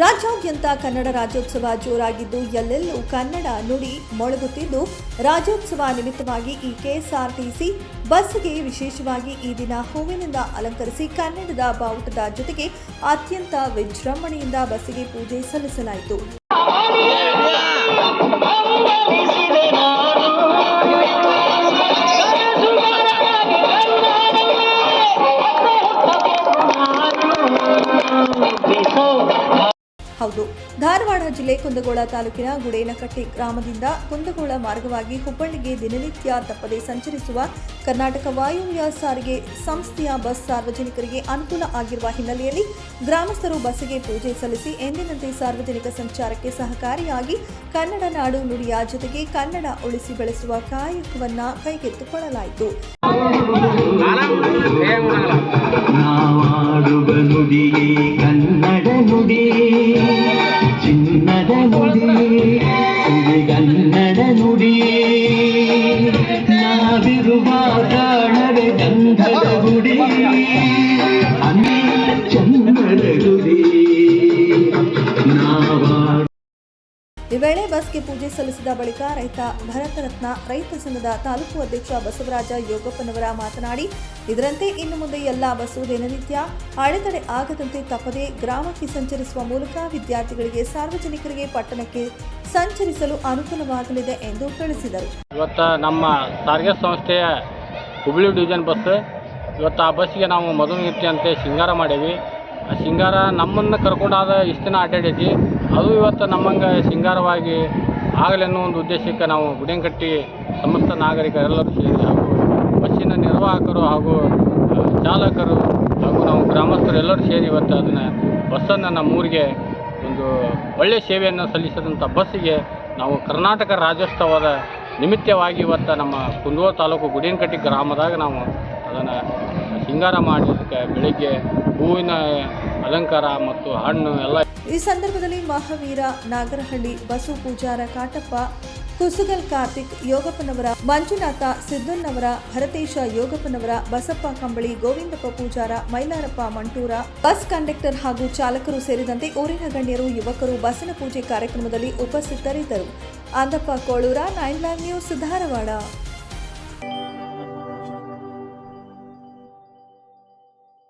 ರಾಜ್ಯಾದ್ಯಂತ ಕನ್ನಡ ರಾಜ್ಯೋತ್ಸವ ಜೋರಾಗಿದ್ದು, ಎಲ್ಲೆಲ್ಲೂ ಕನ್ನಡ ನುಡಿ ಮೊಳಗುತ್ತಿದ್ದು, ರಾಜ್ಯೋತ್ಸವ ನಿಮಿತ್ತವಾಗಿ ಈ ಕೆಎಸ್ಆರ್ಟಿಸಿ ಬಸ್ಗೆ ವಿಶೇಷವಾಗಿ ಈ ದಿನ ಹೂವಿನಿಂದ ಅಲಂಕರಿಸಿ ಕನ್ನಡದ ಬಾವುಟದ ಜೊತೆಗೆ ಅತ್ಯಂತ ವಿಜೃಂಭಣೆಯಿಂದ ಬಸ್ಸಿಗೆ ಪೂಜೆ ಸಲ್ಲಿಸಲಾಯಿತು. ಹೌದು. ಧಾರವಾಡ ಜಿಲ್ಲೆ ಕುಂದಗೋಳ ತಾಲೂಕಿನ ಗುಡೇನಕಟ್ಟೆ ಗ್ರಾಮದಿಂದ ಕುಂದಗೋಳ ಮಾರ್ಗವಾಗಿ ಹುಬ್ಬಳ್ಳಿಗೆ ದಿನನಿತ್ಯ ತಪ್ಪದೆ ಸಂಚರಿಸುವ ಕರ್ನಾಟಕ ವಾಯುವ್ಯ ಸಾರಿಗೆ ಸಂಸ್ಥೆಯ ಬಸ್ ಸಾರ್ವಜನಿಕರಿಗೆ ಅನುಕೂಲ ಆಗಿರುವ ಹಿನ್ನೆಲೆಯಲ್ಲಿ ಗ್ರಾಮಸ್ಥರು ಬಸ್ಸಿಗೆ ಪೂಜೆ ಸಲ್ಲಿಸಿ ಎಂದಿನಂತೆ ಸಾರ್ವಜನಿಕ ಸಂಚಾರಕ್ಕೆ ಸಹಕಾರಿಯಾಗಿ ಕನ್ನಡ ನಾಡು ನುಡಿಯ ಜೊತೆಗೆ ಕನ್ನಡ ಉಳಿಸಿ ಬೆಳೆಸುವ ಕಾಯಕವನ್ನ ಕೈಗೆತ್ತಿಕೊಳ್ಳಲಾಯಿತು. விருவாதானவே கந்தக ಈ ವೇಳೆ ಬಸ್ಗೆ ಪೂಜೆ ಸಲ್ಲಿಸಿದ ಬಳಿಕ ರೈತ ಭರತರತ್ನ ರೈತ ಸಂಘದ ತಾಲೂಕು ಅಧ್ಯಕ್ಷ ಬಸವರಾಜ ಯೋಗಪ್ಪನವರ ಮಾತನಾಡಿ, ಇದರಂತೆ ಇನ್ನು ಮುಂದೆ ಎಲ್ಲ ಬಸ್ಸು ದಿನನಿತ್ಯ ಅಡೆತಡೆ ಆಗದಂತೆ ತಪ್ಪದೆ ಗ್ರಾಮಕ್ಕೆ ಸಂಚರಿಸುವ ಮೂಲಕ ವಿದ್ಯಾರ್ಥಿಗಳಿಗೆ, ಸಾರ್ವಜನಿಕರಿಗೆ ಪಟ್ಟಣಕ್ಕೆ ಸಂಚರಿಸಲು ಅನುಕೂಲವಾಗಲಿದೆ ಎಂದು ತಿಳಿಸಿದರು. ಇವತ್ತು ನಮ್ಮ ಸಾರಿಗೆ ಸಂಸ್ಥೆಯ ಹುಬ್ಬಳ್ಳಿ ಡಿವಿಷನ್ ಬಸ್, ಇವತ್ತು ಆ ಬಸ್ಸಿಗೆ ನಾವು ಮದುವೆ ಅಂತ ಶೃಂಗಾರ ಮಾಡೇವಿ. ಆ ಶೃಂಗಾರ ನಮ್ಮನ್ನು ಕರ್ಕೊಂಡಾದ ಇಷ್ಟು ದಿನ ಅದು ಇವತ್ತು ನಮ್ಮಂಗೆ ಸಿಂಗಾರವಾಗಿ ಆಗಲೆನ್ನೋ ಒಂದು ಉದ್ದೇಶಕ್ಕೆ ನಾವು ಗುಡಿಯಂಕಟ್ಟಿ ಸಮಸ್ತ ನಾಗರಿಕರೆಲ್ಲರೂ ಸೇರಿ ಹಾಗೂ ಬಸ್ಸಿನ ನಿರ್ವಾಹಕರು ಹಾಗೂ ಚಾಲಕರು ಹಾಗೂ ನಾವು ಗ್ರಾಮಸ್ಥರು ಎಲ್ಲರೂ ಸೇರಿ ಇವತ್ತು ಅದನ್ನು ಬಸ್ಸನ್ನು ನಮ್ಮೂರಿಗೆ ಒಂದು ಒಳ್ಳೆಯ ಸೇವೆಯನ್ನು ಸಲ್ಲಿಸಿದಂಥ ಬಸ್ಸಿಗೆ ನಾವು ಕರ್ನಾಟಕ ರಾಜ್ಯೋತ್ಸವದ ನಿಮಿತ್ತವಾಗಿ ಇವತ್ತು ನಮ್ಮ ಕುಂದೂರು ತಾಲೂಕು ಗುಡಿಯನಕಟ್ಟಿ ಗ್ರಾಮದಾಗ ನಾವು ಅದನ್ನು ಸಿಂಗಾರ ಮಾಡಿ ಬೆಳಿಗ್ಗೆ ಹೂವಿನ ಅಲಂಕಾರ ಮತ್ತು ಹಣ್ಣು ಎಲ್ಲ ಈ ಸಂದರ್ಭದಲ್ಲಿ ಮಹಾವೀರ ನಾಗರಹಳ್ಳಿ ಬಸು ಪೂಜಾರ ಕಾಟಪ್ಪ, ಕುಸುಗಲ್ ಕಾರ್ತಿಕ್ ಯೋಗಪ್ಪನವರ, ಮಂಜುನಾಥ ಸಿದ್ದನ್ನವರ ಭರತೇಶ ಯೋಗಪ್ಪನವರ, ಬಸಪ್ಪ ಕಂಬಳಿ, ಗೋವಿಂದಪ್ಪ ಪೂಜಾರ, ಮೈಲಾರಪ್ಪ ಮಂಟೂರ, ಬಸ್ ಕಂಡಕ್ಟರ್ ಹಾಗೂ ಚಾಲಕರು ಸೇರಿದಂತೆ ಊರಿನ ಗಣ್ಯರು, ಯುವಕರು ಬಸನ ಪೂಜೆ ಕಾರ್ಯಕ್ರಮದಲ್ಲಿ ಉಪಸ್ಥಿತರಿದ್ದರು. Andappa Kolur, nine live news, Dharwad.